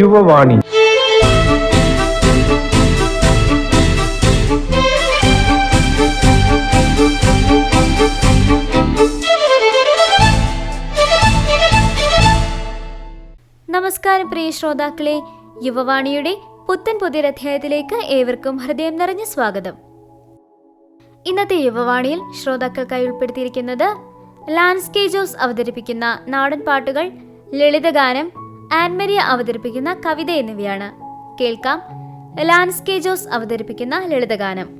യുവവാണി. നമസ്കാരം പ്രിയ ശ്രോതാക്കളെ. യുവവാണിയുടെ പുത്തൻ പുതിയൊരധ്യായത്തിലേക്ക് ഏവർക്കും ഹൃദയം നിറഞ്ഞ സ്വാഗതം. ഇന്നത്തെ യുവവാണിയിൽ ശ്രോതാക്കൾക്കായി ഉൾപ്പെടുത്തിയിരിക്കുന്നത് ലാൻസ് കെ ജോസ് അവതരിപ്പിക്കുന്ന നാടൻ പാട്ടുകൾ ലളിതഗാനം ആൻമരിയ അവതരിപ്പിക്കുന്ന കവിത എന്നിവയാണ്. കേൾക്കാം. ലാൻസ് ജോസ് അവതരിപ്പിക്കുന്ന ലളിതഗാനം.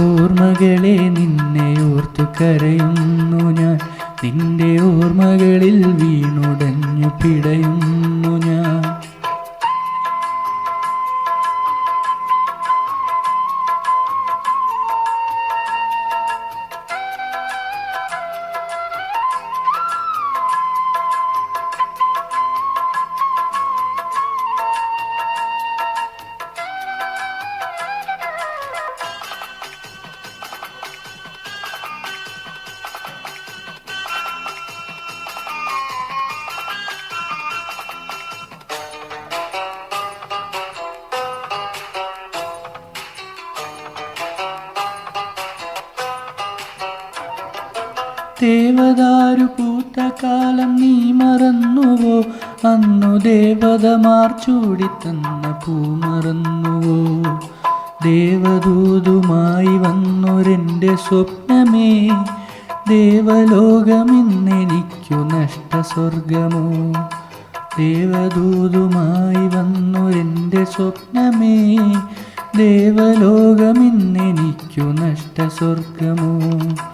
ഓർമ്മകളെ നിന്നെ ഓർത്തു കരയുന്നു ഞാൻ. നിന്റെ ഓർമ്മകളിൽ വീണുടഞ്ഞു പിടയുന്നു ഞാൻ. ദേവദാരു പൂത്ത കാലം നീ മറന്നുവോ? അന്നു ദേവതമാർ ചൂടിത്തന്ന പൂ മറന്നുവോ? ദേവദൂതുമായി വന്നൊരെന്റെ സ്വപ്നമേ ദേവലോകമിന്നെനിക്കു നഷ്ടസ്വർഗമോ? ദേവദൂതുമായി വന്നൊരെന്റെ സ്വപ്നമേ ദേവലോകമിന്നെനിക്കു നഷ്ടസ്വർഗമോ?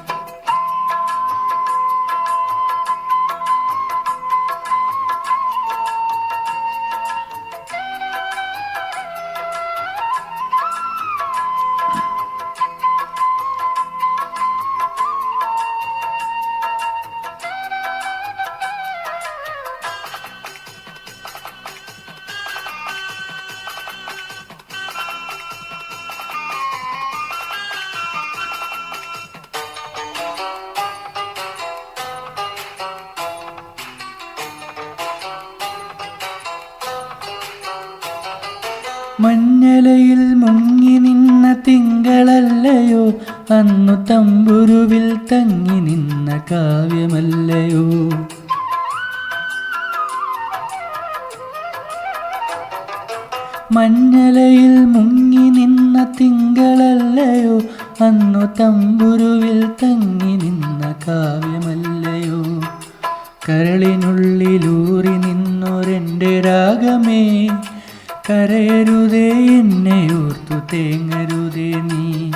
അന്നു തമ്പുരുവിൽ തങ്ങി നിന്ന കാവ്യമല്ലയോ? മഞ്ഞലയിൽ മുങ്ങി നിന്ന തിങ്കളല്ലയോ? അന്നു തമ്പുരുവിൽ തങ്ങി നിന്ന കാവ്യമല്ലയോ? കരളിനുള്ളിലൂറി നിന്നൊരെന്റെ രാഗമേ? കരയരുതേ എന്നെ ഓർത്തു തേങ്ങരുതേ നീ.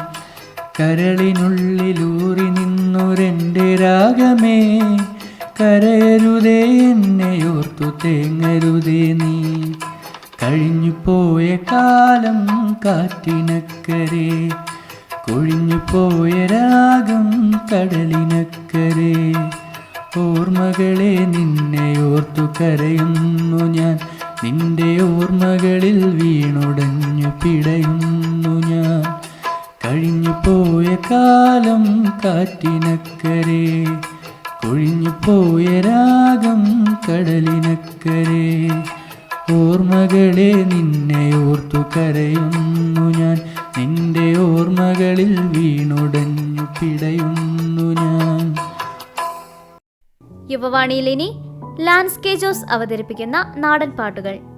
കരളിനുള്ളിലൂറി നിന്നൊരെന്റെ രാഗമേ കരയരുതേ എന്നെ ഓർത്തു തേങ്ങരുതേ നീ. കഴിഞ്ഞു പോയ കാലം കാറ്റിനക്കരെ കൊഴിഞ്ഞു പോയ രാഗം കടലിനക്കരെ. ഓർമ്മകളെ നിന്നെ ഓർത്തു കരയുന്നു ഞാൻ നിന്റെ ഓർമ്മകളിൽ വീണുടഞ്ഞു പിടയുന്നു ഞാൻ. കഴിഞ്ഞു പോയ കാലം കാറ്റിനക്കരെ കൊഴിഞ്ഞു പോയ രാഗം കടലിനക്കരെ. ഓർമ്മകളെ നിന്നെ ഓർത്തു കരയുന്നു ഞാൻ നിന്റെ ഓർമ്മകളിൽ വീണുടഞ്ഞു പിടയുന്നു ഞാൻ. യുവവാണിയിൽ ഇനി ലാൻഡ്സ്കേജോസ് ജോസ് അവതരിപ്പിക്കുന്ന നാടൻ പാട്ടുകൾ.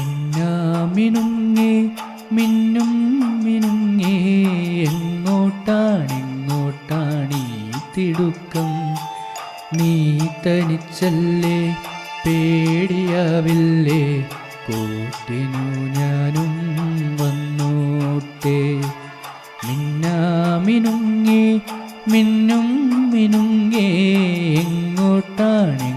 മിന്നാമിനുങ്ങേ മിന്നും മിനുങ്ങേ എങ്ങോട്ടാണെങ്ങോട്ടാണീ തിടുക്കം? നീ തനിച്ചല്ലേ പേടിയാവില്ലേ? കൂട്ടിനു ഞാനും വന്നോട്ടെ. മിന്നാമിനുങ്ങേ മിന്നും മിനുങ്ങേ എങ്ങോട്ടാണെങ്ങോട്ടാണീ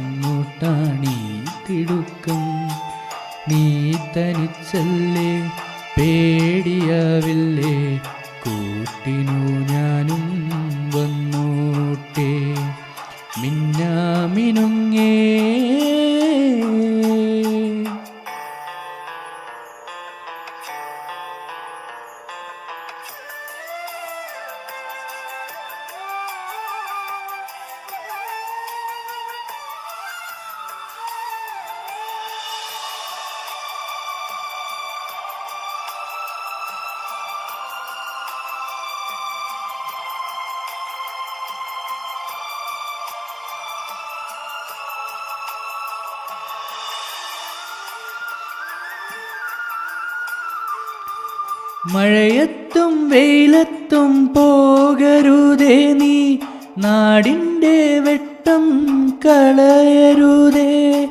മഴയത്തും വെയിലത്തും പോകരുതേ നീ. നാടിന്റെ വെട്ടം കളയരുതേ.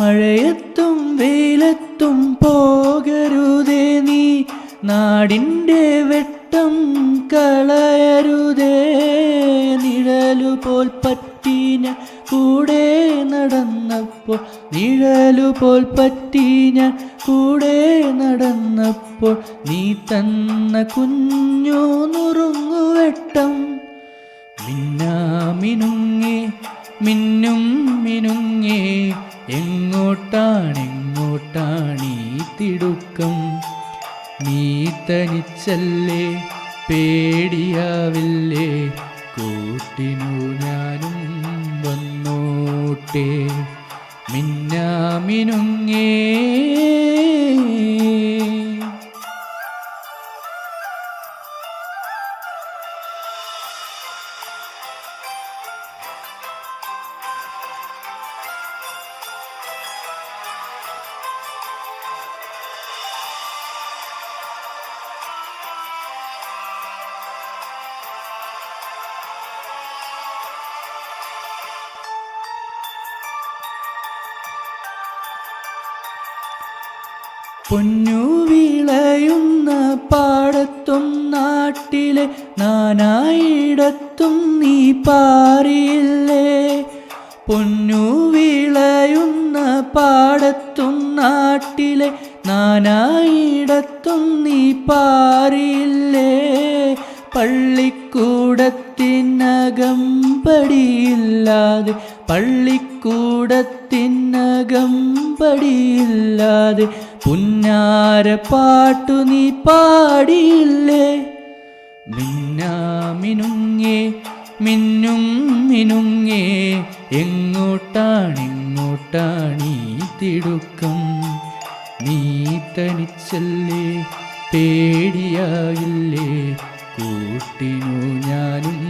മഴയത്തും വെയിലത്തും പോകരുതേ നീ. നാടിന്റെ വെട്ടം കളയരുതേ. നിഴലുപോൽ പറ്റീന കൂടെ നടന്നപ്പോൾ നിഴലുപോൽ ഞാൻ കൂടെ നടന്നപ്പോൾ നീ തന്ന കുഞ്ഞു നുറുങ്ങുവെട്ടം മിന്നാമിനുങ്ങി മിന്നും മിനുങ്ങി എങ്ങോട്ടാണെങ്ങോട്ടാണീ തിടുക്കം? നീ തനിച്ചല്ലേ പേടിയാവില്ലേ? കൂട്ടിനു ഞാനും വന്നോട്ടെ. മിന്നാമിനുങ്ങേ. പൊന്നു വിളയുന്ന പാടത്തും നാട്ടിലെ നാനായിടത്തും നീ പാറിയില്ലേ? പൊന്നു വിളയുന്ന പാടത്തും നാട്ടിലെ നാനായിടത്തും നീ പാറിയില്ലേ? പള്ളിക്കൂടത്തിനകം പടിയില്ലാതെ പള്ളിക്കൂടത്തിനകം പടിയില്ലാതെ പുന്നാര പാട്ടു നീ പാടിയില്ലേ? മിന്നാമിനുങ്ങേ മിന്നും മിനുങ്ങേ എങ്ങോട്ടാണിങ്ങോട്ടാണീ തിടുക്കം? നീ തനിച്ചല്ലേ പേടിയാകില്ലേ കൂട്ടിനു ഞാനും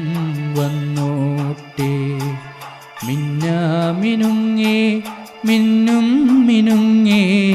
വന്നോട്ടെ. മിന്നാമിനുങ്ങേ മിന്നും മിനുങ്ങേ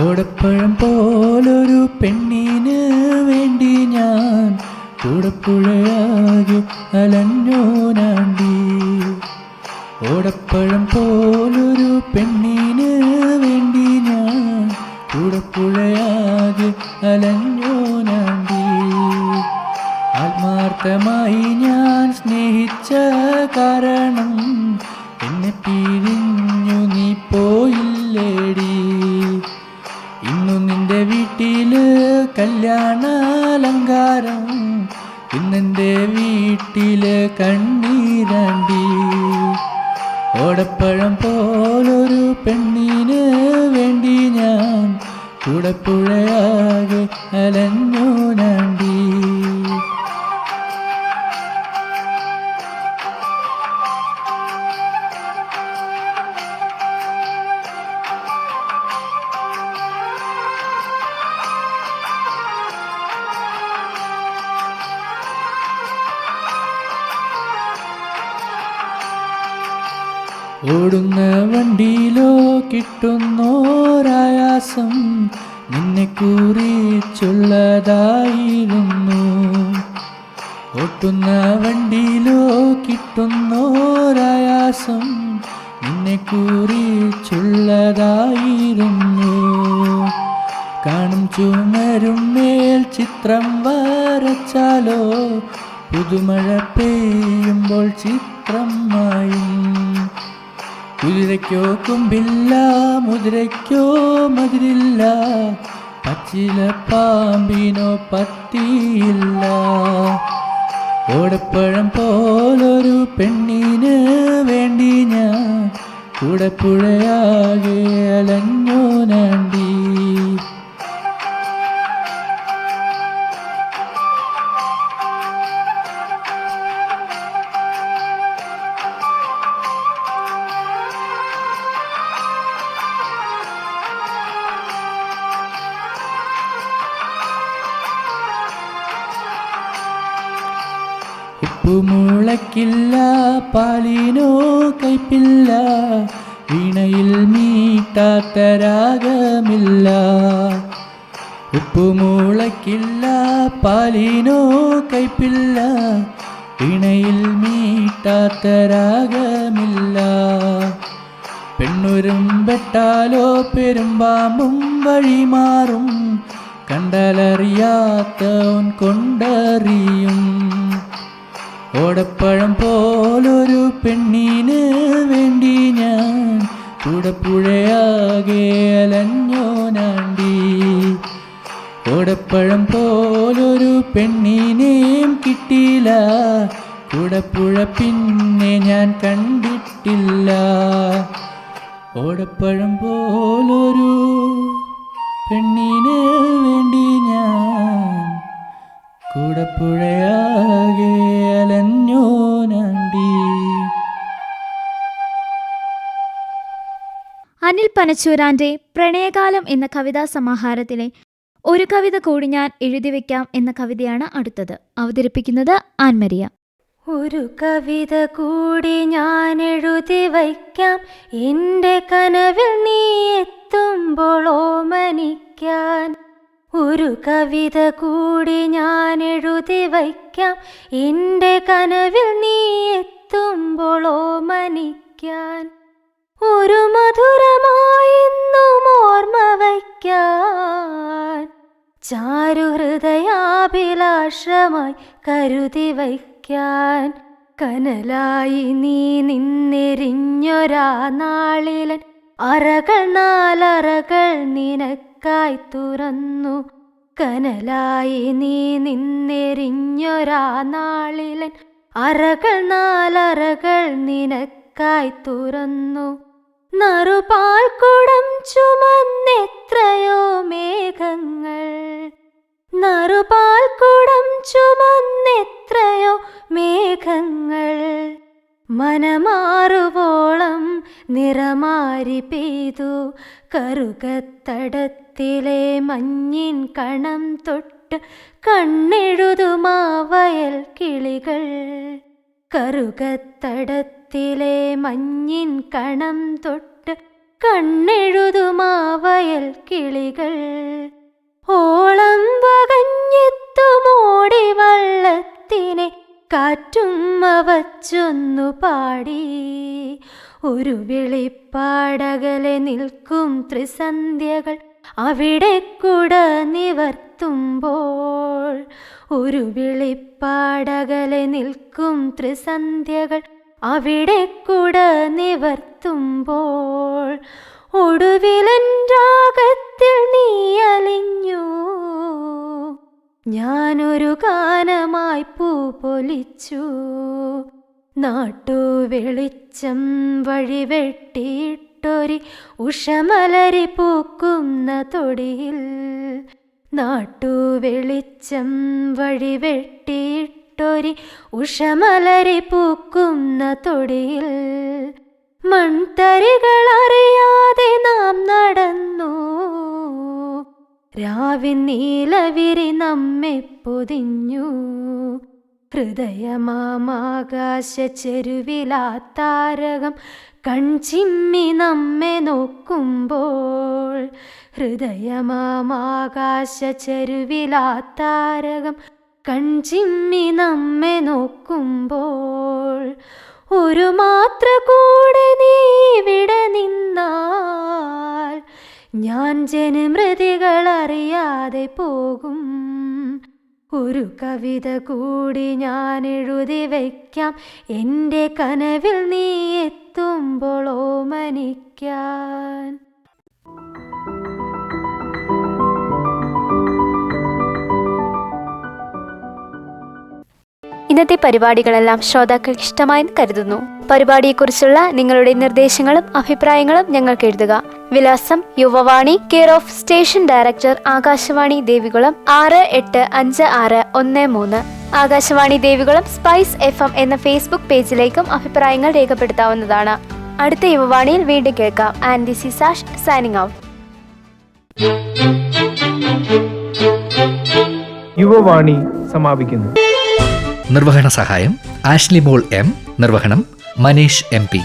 ഓടപ്പഴം പോലൊരു പെണ്ണിന് വേണ്ടി ഞാൻ കൂടപ്പുഴയാകെ അലഞ്ഞോനാണ്ടി. ഓടപ്പഴം പോലൊരു പെണ്ണിന് വേണ്ടി ഞാൻ കൂടപ്പുഴയാകെ അലഞ്ഞോനാണ്ടി. ആത്മാർത്ഥമായി ഞാൻ സ്നേഹിച്ച കാരണം കല്യാണാലങ്കാരം ഇന്നെന്റെ വീട്ടിൽ കണ്ണീരണ്ടി. ഓടപ്പഴം പോലൊരു പെണ്ണിന് വേണ്ടി ഞാൻ കൂടപ്പുഴയാകെ അലഞ്ഞു നാണ്ടി ഓടുന്ന വണ്ടിയിലോ കിട്ടുന്നോരായാസം നിന്നെ കുറിച്ചുള്ളതായിരുന്നു. ഓട്ടുന്ന വണ്ടിയിലോ കിട്ടുന്നോരായാസം നിന്നെ കുറിച്ചുള്ളതായിരുന്നു. കാണും ചുമരും മേൽ ചിത്രം വരച്ചാലോ പുതുമഴ പെയ്യുമ്പോൾ ചിത്രം കുതിരയ്ക്കോ കൊമ്പില്ല മുതിരയ്ക്കോ മതിരില്ല പച്ചില പാമ്പിനോ പത്തിയില്ല. ഓടപ്പഴം പോലൊരു പെണ്ണിന് വേണ്ടി ഞാൻ കൂടപ്പുഴയാകെ അലഞ്ഞോ നാണ്ടി ഉപ്പുമുളക്കില്ല പാലിനോ കയ്പില്ല വീണയിൽ മീട്ടാത്ത രാഗമില്ല ഉപ്പുമുളക്കില്ല പാലിനോ കയ്പില്ല വീണയിൽ മീട്ടാത്ത രാഗമില്ല പെണ്ണുരും വെട്ടാലോ പെരുമ്പാമ്പും വഴിമാറും കണ്ടാലറിയാത്തവൻ കൊണ്ടറിയും ഓടപ്പഴം പോലൊരു പെണ്ണിന് വേണ്ടി ഞാൻ കൂടപ്പുഴയാകെ അലഞ്ഞോ നാണ്ടി ഓടപ്പഴം പോലൊരു പെണ്ണിനെയും കിട്ടിയില്ല. കൂടപ്പുഴ പിന്നെ ഞാൻ കണ്ടിട്ടില്ല. ഓടപ്പഴം പോലൊരു പെണ്ണിന് വേണ്ടി ഞാൻ കൂടപ്പുഴയാകെ അലഞ്ഞോ നന്ദി. അനിൽ പനച്ചൂരാന്റെ പ്രണയകാലം എന്ന കവിതാ സമാഹാരത്തിലെ ഒരു കവിത കൂടി ഞാൻ എഴുതി വെക്കാം എന്ന കവിതയാണ് അടുത്തത്. അവതരിപ്പിക്കുന്നത് ആൻമരിയ. ഒരു കവിത കൂടി ഞാൻ എഴുതി വയ്ക്കാം. എന്റെ കനവിൽ നീ എത്തുമ്പോൾ ഓമനിക്കാൻ. ഒരു കവിത കൂടി ഞാൻ എഴുതി വയ്ക്കാം. എന്റെ കനവിൽ നീ എത്തുമ്പോളോ മനിക്കാൻ ഒരു മധുരമായെന്നും ഓർമ്മ വയ്ക്കാൻ. ചാരുഹൃദയാഭിലാഷമായി കരുതി വയ്ക്കാൻ. കനലായി നീ നിന്നെരിഞ്ഞൊരാ നാളിലൻ അറകൾ നാലറകൾ നിനക്കായി തുറന്നു. കനലായി നീ നിന്നെരിഞ്ഞൊരാ നാളിലൻ. അറകൾ നാലറകൾ നിനക്കായി തുറന്നു. നറുപാൽ കുടം ചുമന്നെത്രയോ മേഘങ്ങൾ. നറുപാൽ കുടം ചുമന്നെത്രയോ മേഘങ്ങൾ. മനമാറുവോളം നിറമാരി പെയ്തു. കറുകത്തടത്തിലെ മഞ്ഞിൻ കണം തൊട്ട് കണ്ണെഴുതുമാ വയൽ കിളികൾ. കറുകത്തടത്തിലെ മഞ്ഞിൻ കണം തൊട്ട് കണ്ണെഴുതുമാ വയൽ കിളികൾ. ഓളം വകഞ്ഞെത്തുമോടി വള്ളത്തിനെ കാറ്റും അവച്ചൊന്നു പാടി. ഒരു വെളിപ്പാടകലെ നിൽക്കും ത്രിസന്ധ്യകൾ. അവിടെ കുട നിവർത്തുമ്പോൾ ഒരു വിളിപ്പാടകലെ നിൽക്കും ത്രിസന്ധ്യകൾ. അവിടെ കുട നിവർത്തുമ്പോൾ ഒടുവിലൻ രാഗത്തിൽ നീ അലിഞ്ഞു. ഞാനൊരു ഗാനമായി പൂ പൊലിച്ചു. നാട്ടു വെളിച്ചം വഴി വെട്ടിയിട്ടൊരി ഉഷമലരി പൂക്കുന്ന തൊടിയിൽ നാട്ടു വെളിച്ചം വഴി വെട്ടിയിട്ടൊരി ഉഷമലരി പൂക്കുന്ന തൊടിയിൽ മൺതരികളറിയാതെ നാം നടന്നു. രാവിൻ നീലവിരി നമ്മെ പൊതിഞ്ഞു. ഹൃദയമാകാശ ചെരുവിലാത്താരകം കൺചിമ്മി നമ്മെ നോക്കുമ്പോൾ ഹൃദയമാകാശ ചെരുവിലാത്താരകം കൺചിമ്മി നമ്മെ നോക്കുമ്പോൾ ഒരു മാത്ര കൂടെ നീ ഇവിടെ നിന്നാൽ ഞാൻ ജനമൃതികൾ അറിയാതെ പോകും. ഒരു കവിത കൂടി ഞാൻ എഴുതി വയ്ക്കാം. എന്റെ കനവിൽ നീ എത്തുമ്പോൾ ഓമനിക്കാൻ. ഇന്നത്തെ പരിപാടികളെല്ലാം ശ്രോതാക്കൾക്ക് ഇഷ്ടമായെന്ന് കരുതുന്നു. പരിപാടിയെക്കുറിച്ചുള്ള നിങ്ങളുടെ നിർദ്ദേശങ്ങളും അഭിപ്രായങ്ങളും ഞങ്ങൾക്ക് എഴുതുക. വിലാസം Yuvavani care of station director Akashvani Devikulam ആറ് എട്ട് അഞ്ച് ആറ് ഒന്ന് മൂന്ന്. Akashvani Devikulam spice F M എന്ന ഫേസ്ബുക്ക് പേജിലേക്കും അഭിപ്രായങ്ങൾ രേഖപ്പെടുത്താവുന്നതാണ്. അടുത്ത യുവവാണിയിൽ വീണ്ടും കേൾക്കാം. And this is Ash signing out Yuvavani സമാപിക്കുന്നു. നിർവഹണ സഹായം ആഷ്ലി മോൾ എം നിർവഹണം മനീഷ് എം പി.